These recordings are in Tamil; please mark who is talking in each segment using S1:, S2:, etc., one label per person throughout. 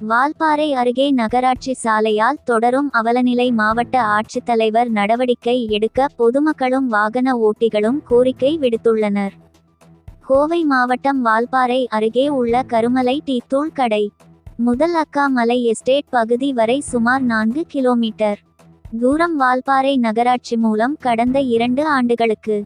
S1: வால்பாறை அருகே நகராட்சி சாலையால் தொடரும் அவலநிலை மாவட்ட ஆட்சித்தலைவர் நடவடிக்கை எடுக்க பொதுமக்களும் வாகன ஓட்டிகளும் கோரிக்கை விடுத்துள்ளனர். கோவை மாவட்டம் வால்பாறை அருகே உள்ள கருமலை டீத்தூள் கடை முதல் அக்கா மலை எஸ்டேட் பகுதி வரை சுமார் நான்கு கிலோமீட்டர். தூரம் வால்பாறை நகராட்சி மூலம் கடந்த இரண்டு ஆண்டுகளுக்கு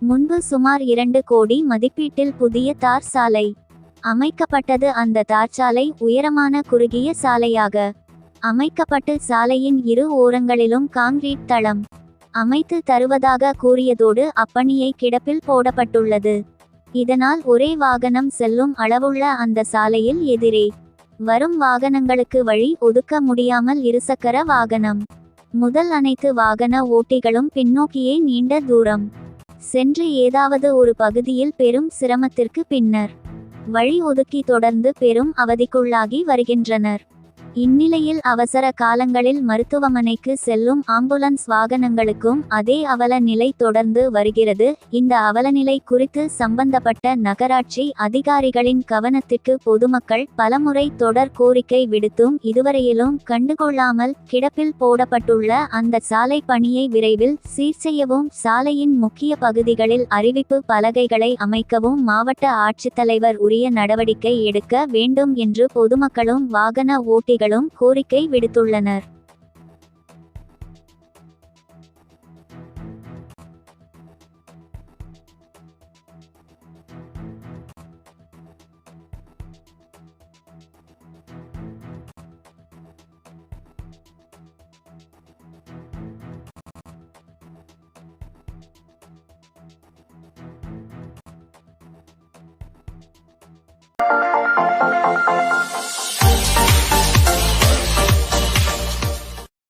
S1: முன்பு சுமார் இரண்டு கோடி மதிப்பீட்டில் புதிய தார் சாலை அமைக்கப்பட்டது அந்த தார்ச்சாலை உயரமான குறுகிய சாலையாக. அமைக்கப்பட்டு சாலையின் இரு ஓரங்களிலும் காங்கிரீட் தளம். அமைத்து தருவதாக கூறியதோடு அப்பணியை கிடப்பில் போடப்பட்டுள்ளது. இதனால் ஒரே வாகனம் செல்லும் அளவுள்ள அந்த சாலையில் எதிரே. வரும் வாகனங்களுக்கு வழி ஒதுக்க முடியாமல் இருசக்கர வாகனம். முதல் அனைத்து வாகன ஓட்டிகளும் பின்னோக்கியே நீண்ட தூரம். சென்று ஏதாவது ஒரு பகுதியில் பெரும் சிரமத்திற்கு பின்னர். வழி ஒதுக்கி தொடர்ந்து பெரும் அவதிக்குள்ளாகி வருகின்றனர். இந்நிலையில் அவசர காலங்களில் மருத்துவமனைக்கு செல்லும் ஆம்புலன்ஸ் வாகனங்களுக்கும் அதே அவல நிலை தொடர்ந்து வருகிறது. இந்த அவலநிலை குறித்து சம்பந்தப்பட்ட நகராட்சி அதிகாரிகளின் கவனத்திற்கு பொதுமக்கள் பலமுறை தொடர் கோரிக்கை விடுத்தும் இதுவரையிலும் கண்டுகொள்ளாமல் கிடப்பில் போடப்பட்டுள்ள அந்த சாலை பணியை விரைவில் சீர் செய்யவும் சாலையின் முக்கிய பகுதிகளில் அறிவிப்பு பலகைகளை அமைக்கவும் மாவட்ட ஆட்சித்தலைவர் உரிய நடவடிக்கை எடுக்க வேண்டும் என்று பொதுமக்களும் வாகன ஓட்டிகளும் கோரிக்கை விடுத்துள்ளனர்.